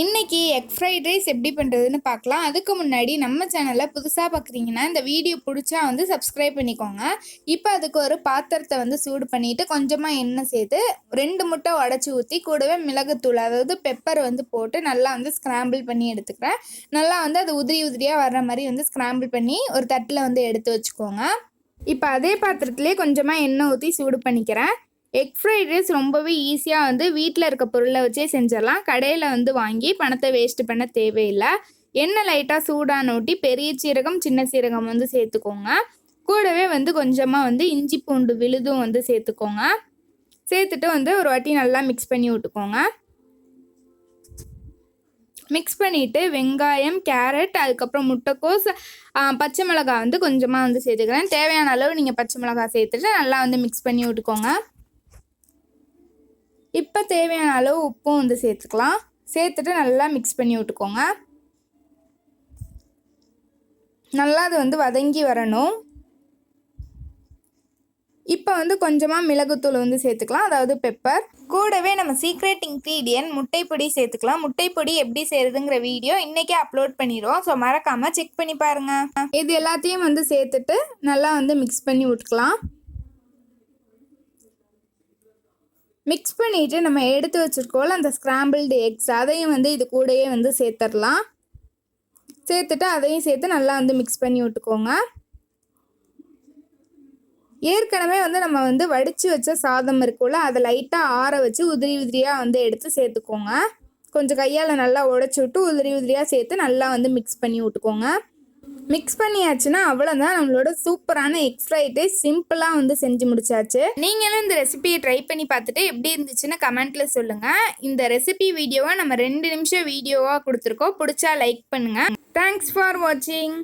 இன்னைக்கு egg fried rice எப்படி பண்ணுறதுன்னு பார்க்கலாம். அதுக்கு முன்னாடி நம்ம சேனலில் புதுசாக பார்க்குறீங்கன்னா இந்த வீடியோ பிடிச்சா வந்து சப்ஸ்கிரைப் பண்ணிக்கோங்க. இப்போ அதுக்கு ஒரு பாத்திரத்தை வந்து சூடு பண்ணிவிட்டு கொஞ்சமாக எண்ணெய் சேர்த்து ரெண்டு முட்டை உடச்சி ஊற்றி கூடவே மிளகுத்தூள் அதாவது பெப்பர் வந்து போட்டு நல்லா வந்து ஸ்க்ராம்பிள் பண்ணி எடுத்துக்கிறேன். நல்லா வந்து அது உதிரி உதிரியாக வர்ற மாதிரி வந்து ஸ்க்ராம்பிள் பண்ணி ஒரு தட்டில் வந்து எடுத்து வச்சுக்கோங்க. இப்போ அதே பாத்திரத்துலேயே கொஞ்சமாக எண்ணெய் ஊற்றி சூடு பண்ணிக்கிறேன். எக் ஃப்ரைட் ரைஸ் ரொம்பவே ஈஸியாக வந்து வீட்டில் இருக்க பொருளை வச்சே செஞ்சிடலாம். கடையில் வந்து வாங்கி பணத்தை வேஸ்ட் பண்ண தேவையில்லை. எண்ணெய் லைட்டாக சூடான ஊட்டி பெரிய சீரகம் சின்ன சீரகம் வந்து சேர்த்துக்கோங்க. கூடவே வந்து கொஞ்சமாக வந்து இஞ்சி பூண்டு விழுதும் வந்து சேர்த்துக்கோங்க. சேர்த்துட்டு வந்து ஒரு வாட்டி நல்லா மிக்ஸ் பண்ணி விட்டுக்கோங்க. மிக்ஸ் பண்ணிவிட்டு வெங்காயம் கேரட் அதுக்கப்புறம் முட்டைக்கோஸ் பச்சை மிளகாய் வந்து கொஞ்சமாக வந்து சேர்த்துக்கிறேன். தேவையான அளவு நீங்கள் பச்சை மிளகாய் சேர்த்துட்டு நல்லா வந்து மிக்ஸ் பண்ணி விட்டுக்கோங்க. இப்போ தேவையான அளவு உப்பும் வந்து சேர்த்துக்கலாம். சேர்த்துட்டு நல்லா மிக்ஸ் பண்ணி விட்டுக்கோங்க. நல்லா அது வந்து வதங்கி வரணும். இப்போ வந்து கொஞ்சமாக மிளகுத்தூள் வந்து சேர்த்துக்கலாம். அதாவது பெப்பர் கூடவே நம்ம சீக்ரெட் இன்க்ரீடியன்ட் முட்டைப்பொடி சேர்த்துக்கலாம். முட்டைப்பொடி எப்படி செய்யறதுங்கிற வீடியோ இன்றைக்கே அப்லோட் பண்ணிடுவோம். ஸோ மறக்காமல் செக் பண்ணி பாருங்கள் இது எல்லாத்தையும் வந்து சேர்த்துட்டு நல்லா வந்து மிக்ஸ் பண்ணி விட்டுக்கலாம். மிக்ஸ் பண்ணிவிட்டு நம்ம எடுத்து வச்சுருக்கோம்ல அந்த ஸ்க்ராம்பிள்டு எக்ஸ் அதையும் வந்து இது கூடயே வந்து சேர்த்துடலாம் சேர்த்துட்டு அதையும் சேர்த்து நல்லா வந்து மிக்ஸ் பண்ணி விட்டுக்கோங்க. ஏற்கனவே வந்து நம்ம வந்து வடித்து வச்ச சாதம் இருக்கும்ல அதை லைட்டாக ஆற வச்சு உதிரி உதிரியாக வந்து எடுத்து சேர்த்துக்கோங்க. கொஞ்சம் கையால் நல்லா உடச்சி விட்டு உதிரி உதிரியாக சேர்த்து நல்லா வந்து மிக்ஸ் பண்ணி விட்டுக்கோங்க. மிக்ஸ் பண்ணியாச்சுன்னா அவ்வளோதான் நம்மளோட சூப்பரான எக்ஸ் ஃப்ரைட்டை சிம்பிளாக வந்து செஞ்சு முடிச்சாச்சு. நீங்களும் இந்த ரெசிபியை ட்ரை பண்ணி பார்த்துட்டு எப்படி இருந்துச்சுன்னு கமெண்ட்டில் சொல்லுங்கள் இந்த ரெசிபி வீடியோவை நம்ம ரெண்டு நிமிஷம் வீடியோவாக கொடுத்துருக்கோம். பிடிச்சா லைக் பண்ணுங்கள் தேங்க்ஸ் ஃபார் வாட்சிங்